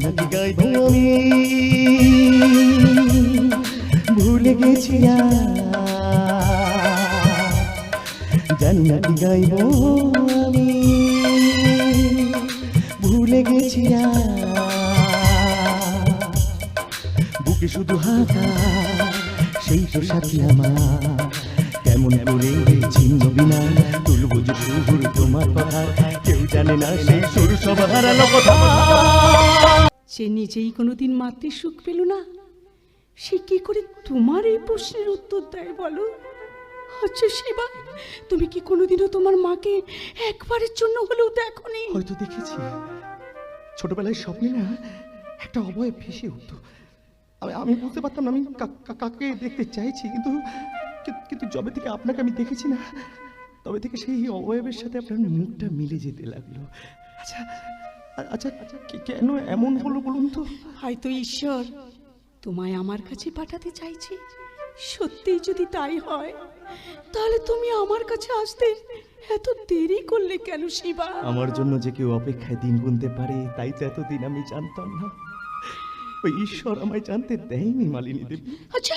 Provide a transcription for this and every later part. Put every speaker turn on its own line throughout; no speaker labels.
জান্নাতি গাইব আমি ভুলে গেছি জান্নাতি গাইব আমি। ভুলে গেছি বুকে শুধু হাতা, সেই তো সাথী আমার। কেমন করে ছিন্ন বিনা তুলব যে সুর তোমার কথা। কেউ জানে না সেই সুর সব হারানো কথা।
সে নিজেই কোনোদিন মাতৃ সুখ পেল না। সে কি করে তোমার এই প্রশ্নের উত্তর দেয় বলো? আচ্ছা শিবা, তুমি কি কোনোদিনও তোমার মাকে একবারের জন্য হলেও দেখোনি?
হয়তো দেখেছি। ছোটবেলায় স্বপ্নে না একটা অবয়ব ভেসে উঠতো। আমি আমি বুঝতে পারতাম না, আমি কাকে দেখতে চাইছি, কিন্তু কিন্তু যবে থেকে আপনাকে আমি দেখেছি না, তবে থেকে সেই অবয়বের সাথে আপনার মুখটা মিলে যেতে লাগল। আচ্ছা আচ্ছা কেন এমন হলো বলুন তো?
হয়তো ঈশ্বর তোমায় আমার কাছে পাঠাতে চাইছি। সত্যিই যদি তাই হয় তাহলে তুমি আমার কাছে আসতে এত দেরি করলে কেন শিবা?
আমার জন্য যে কেউ অপেক্ষায় দিন গুনতে পারে তাই তো এতদিন আমি জানতাম না। ওই ঈশ্বর আমায় জানতে দেয়নি মালিনী দেবী।
আচ্ছা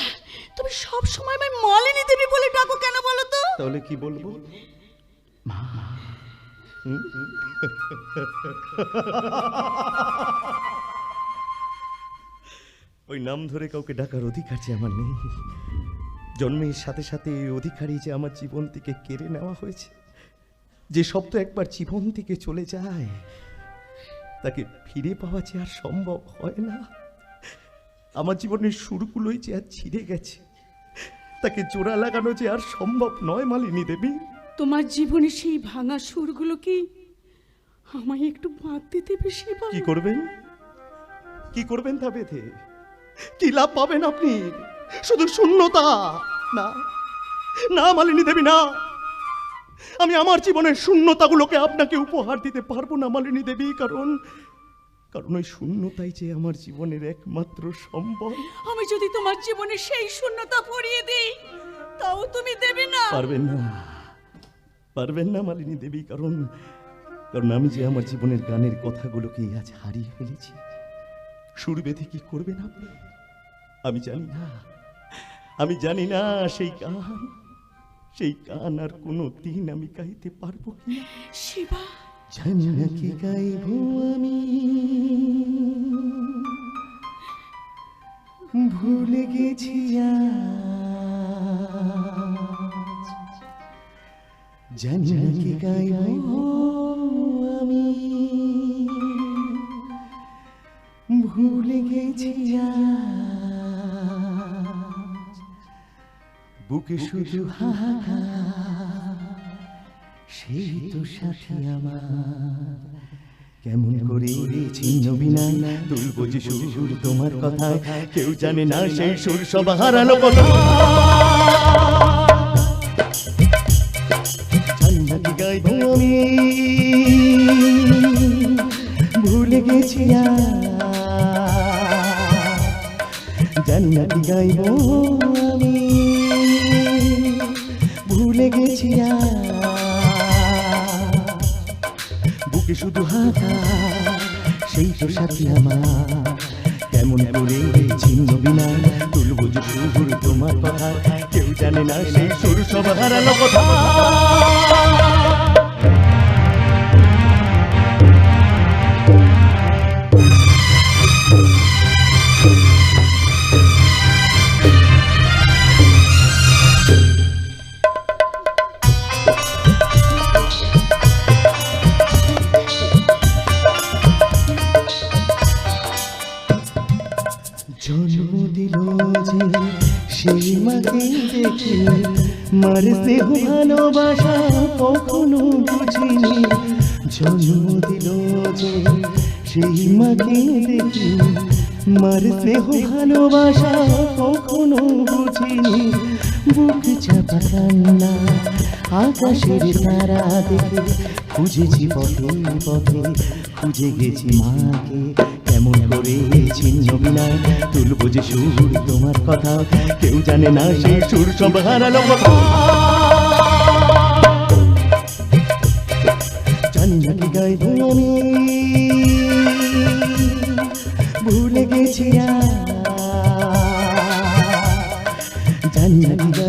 তুমি সব সময় আমায় মালিনী দেবী বলে ডাকো কেন বলো তো?
তাহলে কি বলব? মা? ওই নাম ধরে কাউকে ডাকার অধিকার যে আমার নেই। জন্মের সাথে সাথে এই অধিকারই যে আমার জীবন থেকে কেড়ে নেওয়া হয়েছে। যে শব্দ একবার জীবন থেকে চলে যায়, তাকে ফিরে পাওয়া যে আর সম্ভব হয় না। আমার জীবনের সুরগুলোই যে আর ছিঁড়ে গেছে, তাকে জোড়া লাগানো যে আর সম্ভব নয় মালিনী দেবী।
তোমার জীবনে সেই ভাঙা সুরগুলো কি আমায় একটু বাঁধতে দেবে শিবা
কি করবেন? কি করবেন তা বেঁধে? কি লাভ পাবেন আপনি? শুধু শূন্যতা? না না মালিনী দেবী না। আমি আমার জীবনের শূন্যতাগুলোকে আপনাকে উপহার দিতে পারব না মালিনী দেবী কারণ কারণ ওই শূন্যতাই যে আমার জীবনের একমাত্র সম্বল।
আমি যদি তোমার জীবনে সেই শূন্যতা ভরিয়ে দিই তাও তুমি দেবে না।
পারবেন না। পারবেন না মালিনী দেবী কারণ কারণ আমি যে আমার জীবনের গানের কথাগুলোকে আজ হারিয়ে ফেলেছি সুর বেঁধে কি করবেন আপনি? আমি জানি না আমি জানি না সেই গান সেই গান আর কোনো দিন আমি গাইতে পারব কি
শিবা।
জানি না কি গাইব আমি। ভুলে গেছি আজ। জানি না কি গাইব আমি। ভুলে গেছি। বুকে শুধু হাহাকার সেই তো সাথী আমার। কেমন করে ছিন্ন বিনা তুলবো যে সুর তোমার কথা কেউ জানে না সেই সুর সব হারানো কথা আমি ভুলে গেছি জান্নাতি গাইব আমি। ভুলে গেছি বুকে শুধু হাতা, সেই তো সাথী আমার। কেমন করে ছিন্ন বিনা তুলবো যে সুর তোমার কথা। কেউ জানে না সেই সুর সব হারানো কথা মাকে দেখে মার ভালোবাসা কখনো বুঝিনি। জন্ম দিল যে সেই মাকে দেখে। মার স্নেহ ভালোবাসা কখনো বুঝিনি। বুক চাপা কান্না, আকাশের তারা দেখে। খুঁজেছি পথে পথে, খুঁজে গেছি মাকে। বিনা তুলবো যে সুর তোমার কথা, কেউ জানে না সেই সুর সব জানি না আমি। ভুলে গেছি জানি না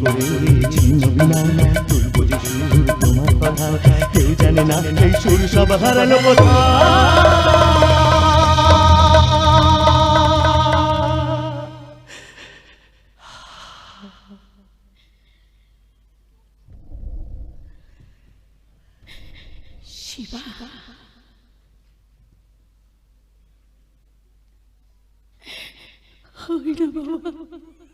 করে ছিন্ন বিনা তুলবো যে সুর তোমার কথা কেউ জানে না এই সুর সব হারানো কথা।
শিবা। হয় না বাবা।